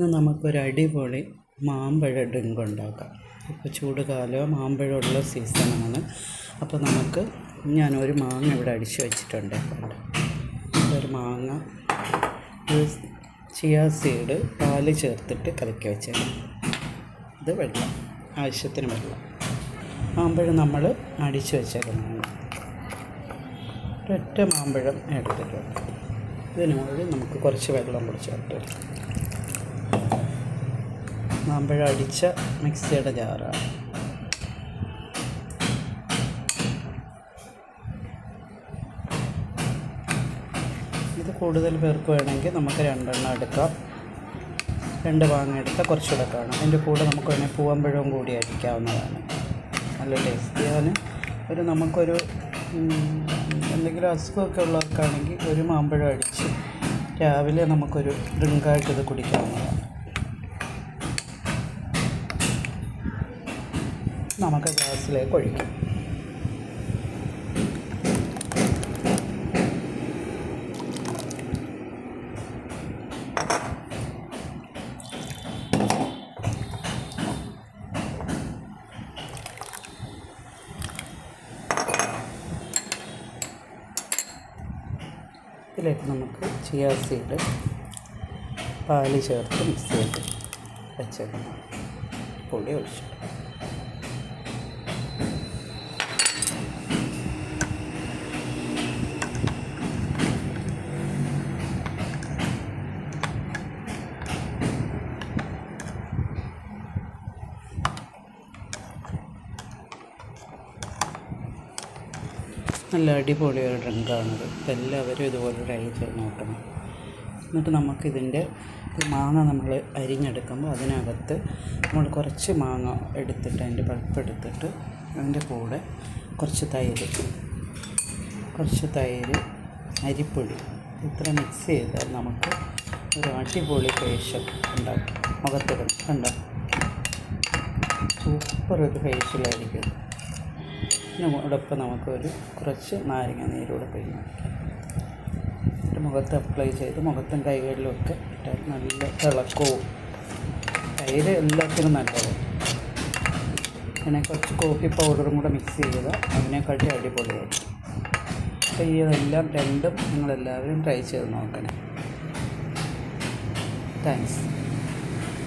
ഇന്ന് നമുക്കൊരു അടിപൊളി മാമ്പഴ ഡ്രിങ്ക് ഉണ്ടാക്കാം ഇപ്പോൾ ചൂട് കാലം മാമ്പഴമുള്ള സീസണാണ്. അപ്പോൾ നമുക്ക് ഞാനൊരു മാങ്ങ ഇവിടെ അടിച്ചു വെച്ചിട്ടുണ്ട്. ഒരു മാങ്ങ ചിയാ സീഡ് പാൽ ചേർത്തിട്ട് കലക്കി വെച്ചാൽ ഇത് വെള്ളം ആവശ്യത്തിന് വെള്ളം. മാമ്പഴം നമ്മൾ അടിച്ചു വെച്ചേക്കുന്നതാണ്. ഒരൊറ്റ മാമ്പഴം എടുത്തിട്ടുണ്ട്. ഇതിന് നമുക്ക് കുറച്ച് വെള്ളം കൂടി ചേർത്ത് മാമ്പഴം അടിച്ച മിക്സിയുടെ ജാറാണ്. ഇത് കൂടുതൽ പേർക്ക് വേണമെങ്കിൽ നമുക്ക് രണ്ടെണ്ണം എടുക്കാം. രണ്ട് മാങ്ങ എടുത്താൽ കുറച്ചുകൂടെ കാണും. അതിന്റെ കൂടെ നമുക്ക് വേണമെങ്കിൽ പൂവമ്പഴവും കൂടി അടിക്കാവുന്നതാണ്. നല്ല ടേസ്റ്റിയാണ് ഒരു നമുക്കൊരു എന്തെങ്കിലും അസുഖമൊക്കെ ഉള്ളവർക്കാണെങ്കിൽ ഒരു മാമ്പഴം അടിച്ച് രാവിലെ നമുക്കൊരു ഡ്രിങ്കായിട്ട് ഇത് കുടിക്കാവുന്നതാണ്. നമുക്ക് ഗ്ലാസ്സിലേക്ക് ഒഴിക്കാം. ഇതിലേക്ക് നമുക്ക് ചിയാ സീഡ് പാൽ ചേർത്ത് മിക്സ് ചെയ്ത് വെച്ചേക്കണം പൊടി ഒഴിച്ചു. നല്ല അടിപൊളി ഒരു ഡ്രിങ്കാണിത് അപ്പോൾ എല്ലാവരും ഇതുപോലെ ട്രൈ ചെയ്ത് നോക്കണം. എന്നിട്ട് നമുക്കിതിന്റെ മാങ്ങ നമ്മൾ അരിഞ്ഞെടുക്കുമ്പോൾ അതിനകത്ത് നമ്മൾ കുറച്ച് മാങ്ങ എടുത്തിട്ട് അതിന്റെ പൾപ്പ് എടുത്തിട്ട് അതിന്റെ കൂടെ കുറച്ച് തൈര് കുറച്ച് തൈര് അരിപ്പൊടി ഇത്ര മിക്സ് ചെയ്താൽ നമുക്ക് ഒരു അടിപൊളി ഫേഷ്യൽ ഉണ്ടാക്കും മുഖത്തിടും. കണ്ടോ? സൂപ്പർ ഒരു ഫേഷ്യലായിരിക്കും ഇതിനോടൊപ്പം നമുക്കൊരു കുറച്ച് നാരങ്ങ നീരൂടെ പിഴിഞ്ഞ് എന്നിട്ട് മുഖത്ത് അപ്ലൈ ചെയ്ത് മുഖത്തും കൈകളിലും ഒക്കെ ഇട്ടാൽ നല്ല തിളക്കവും. തൈര് എല്ലാത്തിനും നല്ലത്. പിന്നെ കുറച്ച് കോഫി പൗഡറും കൂടെ മിക്സ് ചെയ്ത് അതിനെക്കാട്ടി അടിപൊളിയായിരിക്കും അപ്പോൾ ഈ ഇതെല്ലാം രണ്ടും നിങ്ങളെല്ലാവരും ട്രൈ ചെയ്ത് നോക്കണേ. താങ്ക്സ്